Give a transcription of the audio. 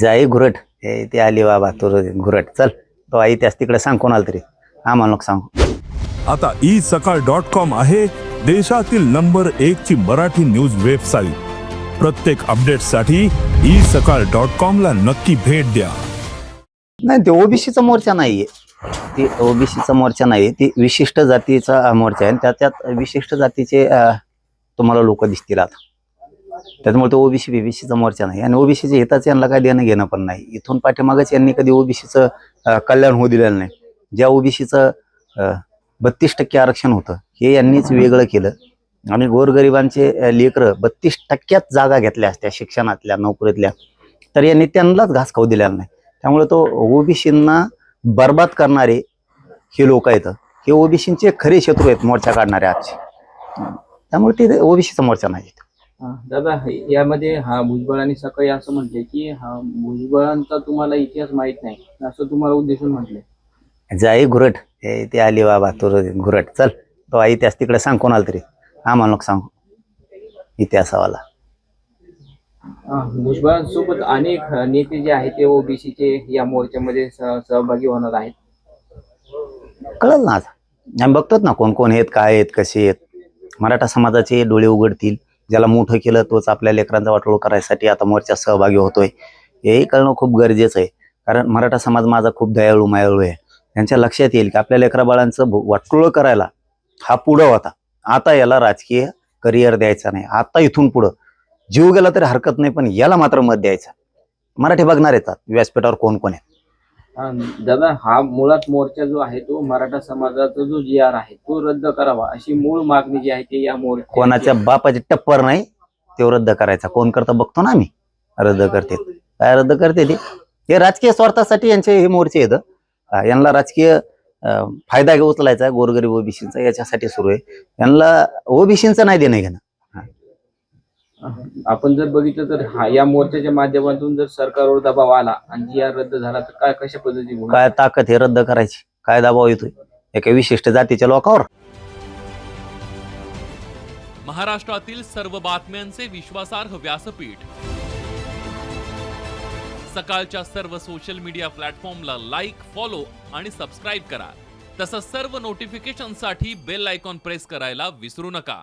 जाई घुरट. हे ते आली बाबा तू घुरट. चल तो आई त्यास तिकडे सांग कोणाला तरी. आम्हाला नको सांगू. आता ई सकाळ डॉट कॉम आहे देशातील नंबर एक ची मराठी न्यूज वेबसाईट. प्रत्येक अपडेटसाठी ई सकाळ डॉट कॉम ला नक्की भेट द्या. नाही ते ओबीसीचा मोर्चा नाहीये. ती ओबीसीचा मोर्चा नाही ती विशिष्ट जातीचा मोर्चा आहे. आणि त्या त्यात विशिष्ट जातीचे अं, तुम्हाला लोक दिसतील आता. त्याच्यामुळे तो ओबीसी बीबीसीचा मोर्चा नाही. आणि ओबीसीच्या हिताचं यांना काय देणं घेणं पण नाही. इथून पाठीमागच यांनी कधी ओबीसीचं कल्याण होऊ दिलेलं नाही. ज्या ओबीसीचं बत्तीस टक्के आरक्षण होतं हे यांनीच वेगळं केलं. आणि गोरगरिबांचे लेकरं बत्तीस टक्क्यात जागा घेतल्या असत्या शिक्षणातल्या नोकरीतल्या. तर यांनी त्यांनाच घास खाऊ दिलेला नाही. त्यामुळे तो ओबीसींना बर्बाद करणारे हे लोक आहेत. हे ओबीसींचे खरे शत्रू आहेत मोर्चा काढणारे आजचे. त्यामुळे ते ओबीसीचा मोर्चा नाही दादा यामध्ये हा भुजबळ आणि सकाळी असं म्हटले की हा भुजबळांचा तुम्हाला इतिहास माहीत नाही असं तुम्हाला उद्देशून म्हटले. जाई घुरट हे ते आली बाबा तू घुरट. चल तो आई त्यास तिकडे सांग कोणाला तरी. आम्हाला नको सांगू. इतिहासावाला. भुजबळांसोबत अनेक नेते जे आहेत ते ओबीसीचे या मोर्चामध्ये सहभागी होणार आहेत. कळलं ना आता. आम्ही बघतोच ना कोण कोण आहेत काय आहेत कसे आहेत. मराठा समाजाचे डोळे उघडतील. ज्याला मोठं केलं तोच आपल्या लेकरांचा वाटोळ करायसाठी आता मोर्चा सहभागी होतोय. हेही कळणं खूप गरजेचं आहे. कारण मराठा समाज माझा खूप दयाळू मायाळू आहे. त्यांच्या लक्षात येईल की आपल्या लेकराबाळांचं वाटोळ करायला हा पुढं होता. आता याला राजकीय करिअर द्यायचा नाही. आता इथून पुढं. जीव गेला तरी हरकत नाही पण याला मात्र मत द्यायचं. मराठी बघणार येतात. व्यासपीठावर कोण कोण आहे? दादा हा मुळात मोर्चा जो आहे तो मराठा समाजाचा जो जी आर आहे तो रद्द करावा अशी मूळ मागणी जी आहे ती या मोर्चा कोणाच्या बापाचे टप्पर नाही तो रद्द करायचा. कोण करता बघतो ना आम्ही. रद्द करते. काय रद्द करते ते? हे राजकीय स्वार्थासाठी यांचे हे मोर्चे आहेत. यांना राजकीय फायदा घेऊ उचलायचा गोरगरीब ओबीसीचा याच्यासाठी सुरू आहे. यांना ओबीसीचं नाही देणं घेणं. आपण जर बघितलं तर हा या मोर्चाच्या माध्यमातून जर सरकारवर दबाव आला आणि जी आर रद्द झाला तर काय कशा पद्धतीने होणार? काय ताकद हे रद्द करायची? काय दबाव येतोय? एका विशिष्ट जातीच्या लोकांवर. महाराष्ट्रातील सर्व बातम्यांचे विश्वासार्ह व्यासपीठ. सकाळच्या सर्व सोशल मीडिया प्लॅटफॉर्मला लाईक फॉलो आणि सबस्क्राईब करा. तसंच सर्व नोटिफिकेशनसाठी बेल आयकॉन प्रेस करायला विसरू नका.